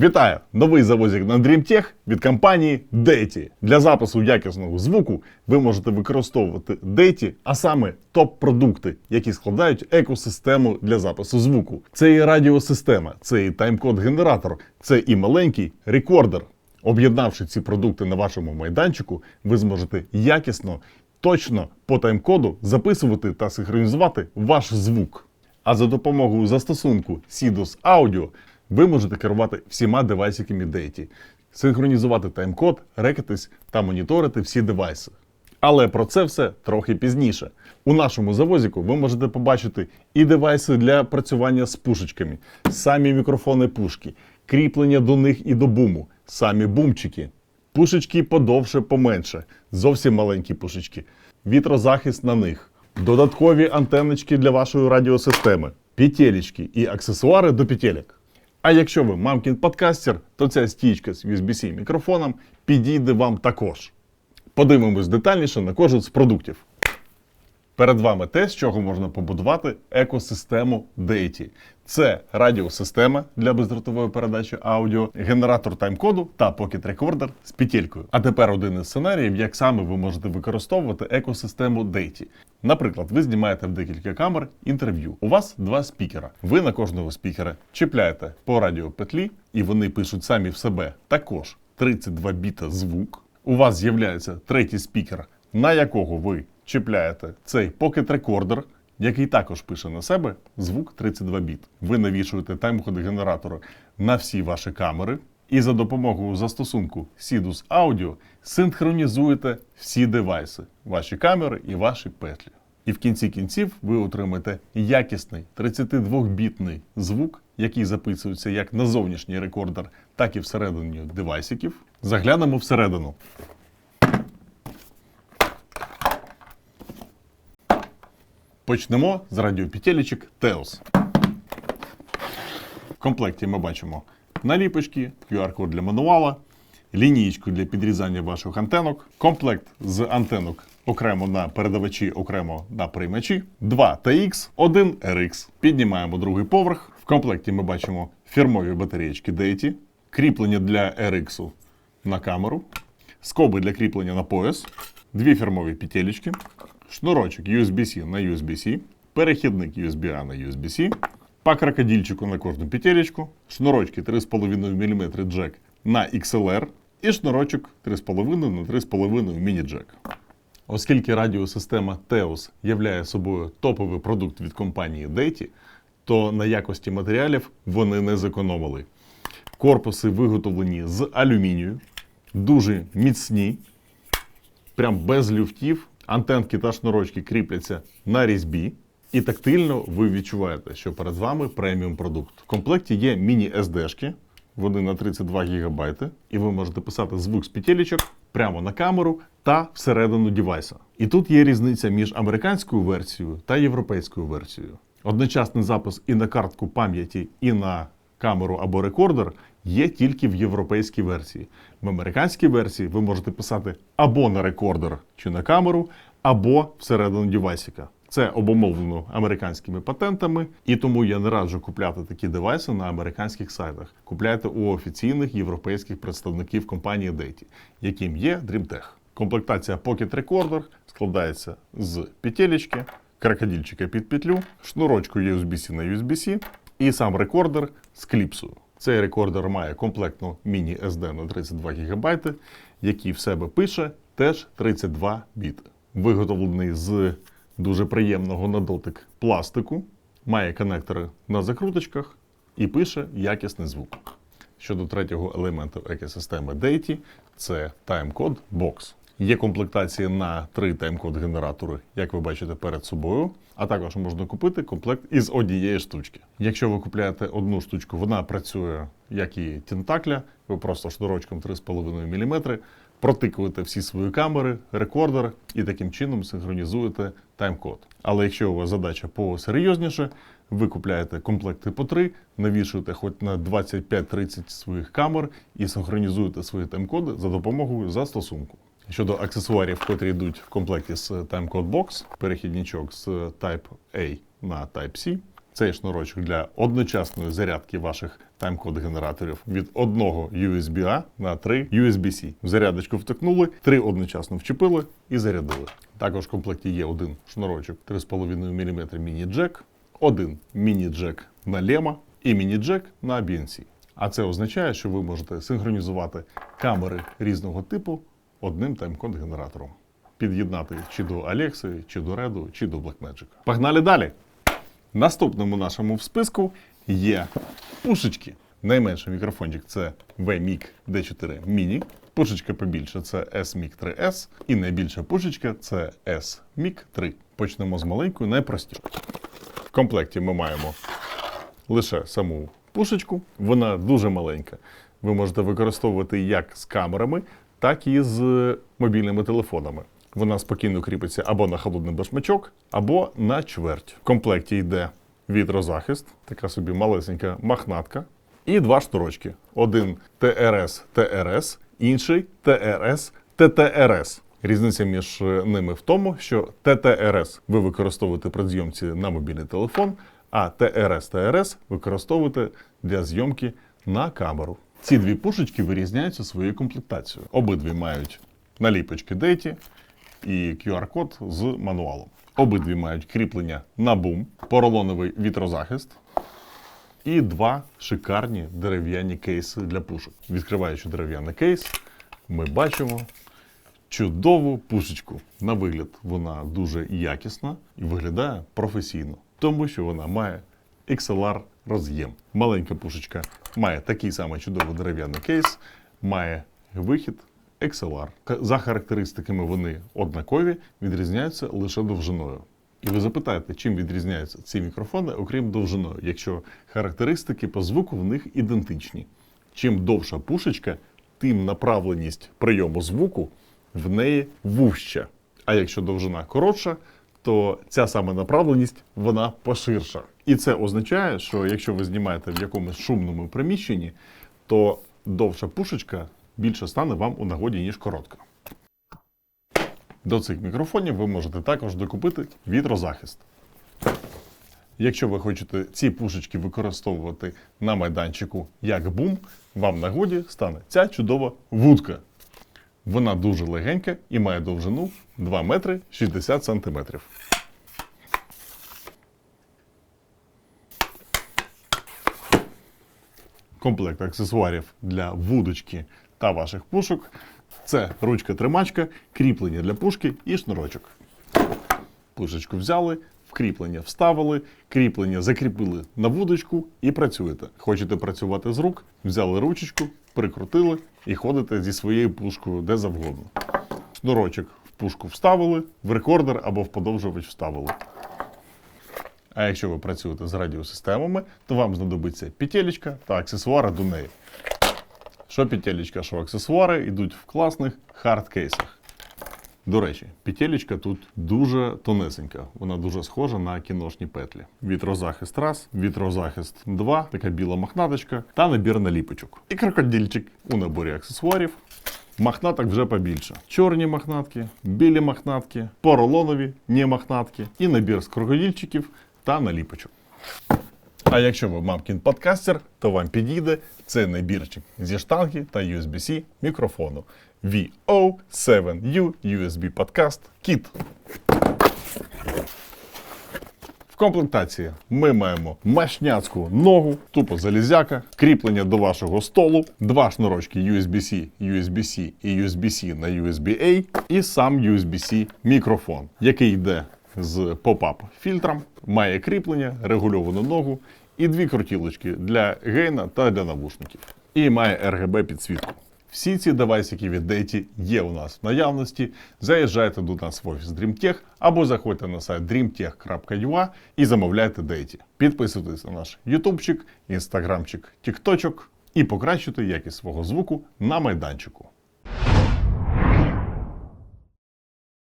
Вітаю! Новий завозик на DreamTech від компанії Деті. Для запису якісного звуку ви можете використовувати Деті, а саме топ-продукти, які складають екосистему для запису звуку. Це і радіосистема, це і тайм-код-генератор, це і маленький рекордер. Об'єднавши ці продукти на вашому майданчику, ви зможете якісно, точно по тайм-коду записувати та синхронізувати ваш звук. А за допомогою застосунку Sidus Audio ви можете керувати всіма девайсиками Деті, синхронізувати тайм-код, рекатись та моніторити всі девайси. Але про це все трохи пізніше. У нашому завозіку ви можете побачити і девайси для працювання з пушечками, самі мікрофони пушки, кріплення до них і до буму, самі бумчики, пушечки подовше, поменше, зовсім маленькі пушечки, вітрозахист на них, додаткові антенночки для вашої радіосистеми, петелечки і аксесуари до петелек. А якщо ви мамкін подкастер, то ця стічка з USB-C мікрофоном підійде вам також. Подивимось детальніше на кожен з продуктів. Перед вами те, з чого можна побудувати екосистему Деті. Це радіосистема для бездротової передачі аудіо, генератор тайм-коду та Recorder з петелькою. А тепер один із сценаріїв, як саме ви можете використовувати екосистему Деті. Наприклад, ви знімаєте в декілька камер інтерв'ю. У вас два спікера. Ви на кожного спікера чіпляєте по радіопетлі, і вони пишуть самі в себе також 32 біта звук. У вас з'являється третій спікер, на якого ви чіпляєте цей Recorder, який також пише на себе звук 32 біт. Ви навішуєте тайм-коди генератора на всі ваші камери, і за допомогою застосунку Sidus Audio синхронізуєте всі девайси, ваші камери і ваші петлі. І в кінці кінців ви отримаєте якісний 32-бітний звук, який записується як на зовнішній рекордер, так і всередині девайсиків. Заглянемо всередину. Почнемо з радіопетелечок Teos. В комплекті ми бачимо наліпочки, QR-код для мануала, лінійку для підрізання ваших антенок, комплект з антенок окремо на передавачі, окремо на приймачі, 2 TX, 1 RX. Піднімаємо другий поверх. В комплекті ми бачимо фірмові батареєчки Deity, кріплення для RX на камеру, скоби для кріплення на пояс, дві фірмові петелечки, шнурочок USB-C на USB-C, перехідник USB-A на USB-C, по крокодильчику на кожну петелечку, шнурочки 3,5 мм джек на XLR і шнурочок 3,5 на 3,5 міні-джек. Оскільки радіосистема Teos являє собою топовий продукт від компанії Deity, то на якості матеріалів вони не зекономили. Корпуси виготовлені з алюмінію, дуже міцні, прям без люфтів. Антенки та шнурочки кріпляться на різьбі, і тактильно ви відчуваєте, що перед вами преміум продукт. В комплекті є міні-SD-шки, вони на 32 ГБ, і ви можете писати звук з петелечок прямо на камеру та всередину девайса. І тут є різниця між американською версією та європейською версією. Одночасний запис і на картку пам'яті, і на камеру або рекордер є тільки в європейській версії. В американській версії ви можете писати або на рекордер чи на камеру, або всередину девайсика. Це обумовлено американськими патентами, і тому я не раджу купляти такі девайси на американських сайтах. Купляйте у офіційних європейських представників компанії Deity, яким є DreamTech. Комплектація Pocket Recorder складається з петелечки, крокодильчика під петлю, шнурочку USB-C на USB-C і сам рекордер з кліпсою. Цей рекордер має комплектну міні-SD на 32 ГБ, який в себе пише теж 32 біти. Виготовлений з дуже приємного на дотик пластику, має конектори на закруточках і пише якісний звук. Щодо третього елементу екосистеми Deity, це тайм-код Box. Є комплектація на три тайм-код генератори, як ви бачите перед собою. А також можна купити комплект із однієї штучки. Якщо ви купуєте одну штучку, вона працює як і тентакля, ви просто шнурочком 3,5 мм протикуєте всі свої камери, рекордер і таким чином синхронізуєте тайм-код. Але якщо у вас задача посерйозніше, ви купляєте комплекти по 3, навішуєте хоч на 25-30 своїх камер і синхронізуєте свої тайм-коди за допомогою застосунку. Щодо аксесуарів, котрі йдуть в комплекті з Timecode Box, перехідничок з Type A на Type-C, цей шнурочок для одночасної зарядки ваших тайм-код-генераторів від одного USB-A на три USB-C. В зарядочку втикнули, три одночасно вчепили і зарядили. Також в комплекті є один шнурочок 3,5 мм міні-джек, один міні-джек на лема і міні-джек на BNC. А це означає, що ви можете синхронізувати камери різного типу одним тайм-код-генератором. Під'єднати чи до Alexa, чи до Red, чи до Blackmagic. Погнали далі! Наступному нашому в списку є пушечки. Найменший мікрофончик це VMIC D4 Mini. Пушечка побільше це SMIC 3S. І найбільша пушечка це SMIC 3. Почнемо з маленької, найпростішої. В комплекті ми маємо лише саму пушечку. Вона дуже маленька. Ви можете використовувати як з камерами, так і з мобільними телефонами. Вона спокійно кріпиться або на холодний башмачок, або на чверть. В комплекті йде вітрозахист, така собі малесенька махнатка, і два шнурочки: один ТРС ТРС, інший ТРС ТТРС. Різниця між ними в тому, що ТТРС ви використовуєте при зйомці на мобільний телефон, а ТРС ТРС використовуєте для зйомки на камеру. Ці дві пушечки вирізняються своєю комплектацією. Обидві мають наліпочки Деті і QR-код з мануалом. Обидві мають кріплення на бум, поролоновий вітрозахист і два шикарні дерев'яні кейси для пушок. Відкриваючи дерев'яний кейс, ми бачимо чудову пушечку. На вигляд вона дуже якісна і виглядає професійно, тому що вона має XLR роз'єм. Маленька пушечка має такий самий чудовий дерев'яний кейс, має вихід XLR. За характеристиками вони однакові, відрізняються лише довжиною. І ви запитаєте, чим відрізняються ці мікрофони, окрім довжиною, якщо характеристики по звуку в них ідентичні. Чим довша пушечка, тим направленість прийому звуку в неї вужча. А якщо довжина коротша, то ця саме направленість вона поширша. І це означає, що якщо ви знімаєте в якомусь шумному приміщенні, то довша пушечка більше стане вам у нагоді, ніж коротка. До цих мікрофонів ви можете також докупити вітрозахист. Якщо ви хочете ці пушечки використовувати на майданчику як бум, вам нагоді стане ця чудова вудка. Вона дуже легенька і має довжину 2 метри 60 сантиметрів. Комплект аксесуарів для вудочки та ваших пушок це ручка-тримачка, кріплення для пушки і шнурочок. Пушечку взяли, в кріплення вставили, кріплення закріпили на вудочку і працюєте. Хочете працювати з рук, взяли ручечку, прикрутили і ходите зі своєю пушкою де завгодно. Шнурочок в пушку вставили, в рекордер або в подовжувач вставили. А якщо ви працюєте з радіосистемами, то вам знадобиться петелечка та аксесуари до неї. Що петелечка, що аксесуари йдуть в класних хардкейсах. До речі, петелечка тут дуже тонесенька. Вона дуже схожа на кіношні петлі. Вітрозахист раз, вітрозахист 2, така біла махнаточка та набір наліпочок. І крокодильчик у наборі аксесуарів. Махнаток вже побільше. Чорні махнатки, білі махнатки, поролонові, не махнатки і набір з крокодильчиків та наліпочок. А якщо ви мамкін подкастер, то вам підійде цей набірчик зі штанги та USB-C мікрофону VO7U USB Podcast Kit. В комплектації ми маємо машняцьку ногу, тупо залізяка, кріплення до вашого столу, два шнурочки USB-C, USB-C і USB-C на USB-A і сам USB-C мікрофон, який йде з поп-ап фільтром, має кріплення, регульовану ногу і дві крутілочки для гейна та для навушників. І має RGB підсвітку. Всі ці девайсики від Деті є у нас в наявності. Заїжджайте до нас в офіс DreamTech або заходьте на сайт dreamtech.ua і замовляйте Деті. Підписуйтесь на наш ютубчик, інстаграмчик, тікточок і покращуйте якість свого звуку на майданчику.